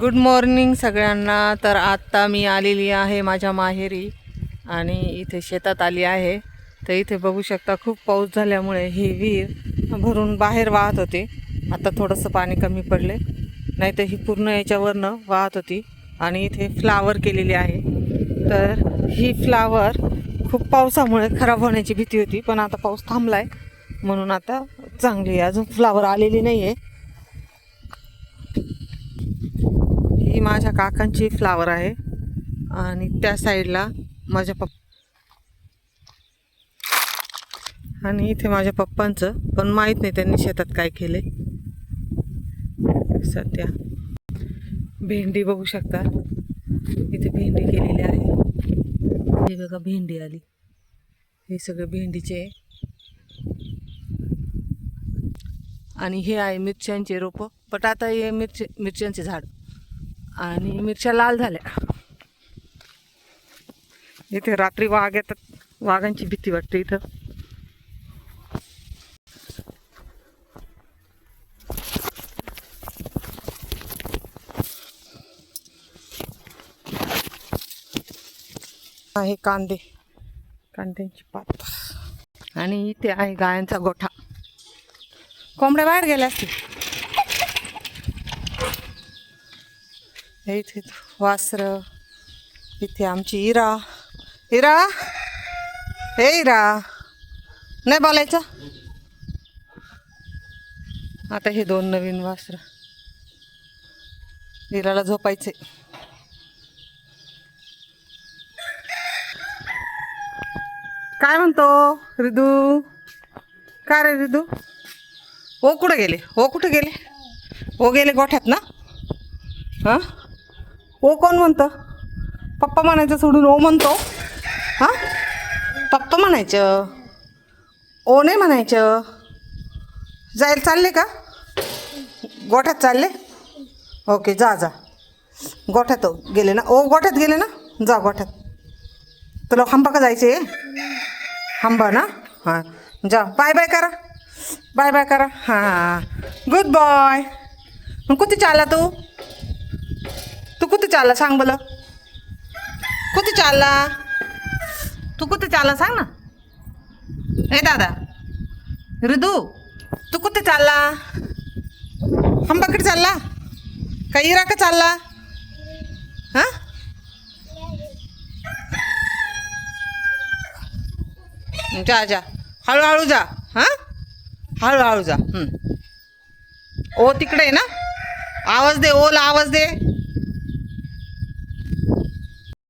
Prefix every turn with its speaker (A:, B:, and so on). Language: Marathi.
A: गुड मॉर्निंग सगळ्यांना. तर आत्ता मी आलेली आहे माझ्या माहेरी आणि इथे शेतात आली आहे. तर इथे बघू शकता खूप पाऊस झाल्यामुळे ही विहीर भरून बाहेर वाहत होते. आता थोडंसं पाणी कमी पडले. नाही तर ही पूर्ण याच्यावरनं वाहत होती आणि इथे फ्लावर केलेली आहे. तर ही फ्लावर खूप पावसामुळे खराब होण्याची भीती होती पण आता पाऊस थांबला आहे म्हणून आता चांगली आहे. अजून फ्लावर आलेली नाही आहे माझ्या काकांची फ्लावर आहे. आणि त्या साईडला माझ्या पप्पा आणि इथे माझ्या पप्पांचं पण माहीत नाही त्यांनी शेतात काय केले सध्या भेंडी बघू शकता. इथे भेंडी केलेली आहे. हे बघा भेंडी आली. हे सगळे भेंडीचे आहे. आणि हे आहे मिरच्यांचे रोपं पण आता हे मिरचे मिरच्यांचे झाड. आणि मिरच्या लाल झाल्या. इथे रात्री वाघ येतात. वाघांची भीती वाटते इथं. आहे कांदे. कांद्यांची पात. आणि इथे आहे गायांचा गोठा. कोंबड्या बाहेर गेल्या असतील? हे इथे वासर इथे आमची इरा. इरा? हे इरा. नाही बोलायचं? आता हे दोन नवीन वासर. इराला झोपायचे. काय म्हणतो रिदू? काय रे रिदू? ओ कुठं गेले? ओ कुठं गेले? ओ गेले गोठ्यात ना? हां? ओ कोण म्हणतं? पप्पा म्हणायचं सोडून ओ म्हणतो. हां? पप्पा म्हणायचं. ओ नाही म्हणायचं. जायला चालले का? गोठ्यात चालले? ओके जा जा. गोठ्यात गेले ना? ओ गोठ्यात गेले ना? जा गोठ्यात. तुला हंबा का जायचे? हंबा ना? हां. जा. बाय बाय करा. बाय बाय करा. हां. गुड बॉय मग कुठे चालला तू? चालला सांग बरं. कुठे चालला? तू कुठे चालला सांग ना. ए दादा. ऋदू तू कुठे चालला? हंबाकडे चालला? का इरा का चालला? हां? जा जा. हळूहळू जा. हां? हळूहळू जा. ओ तिकडे ना? आवाज दे ओला आवाज दे.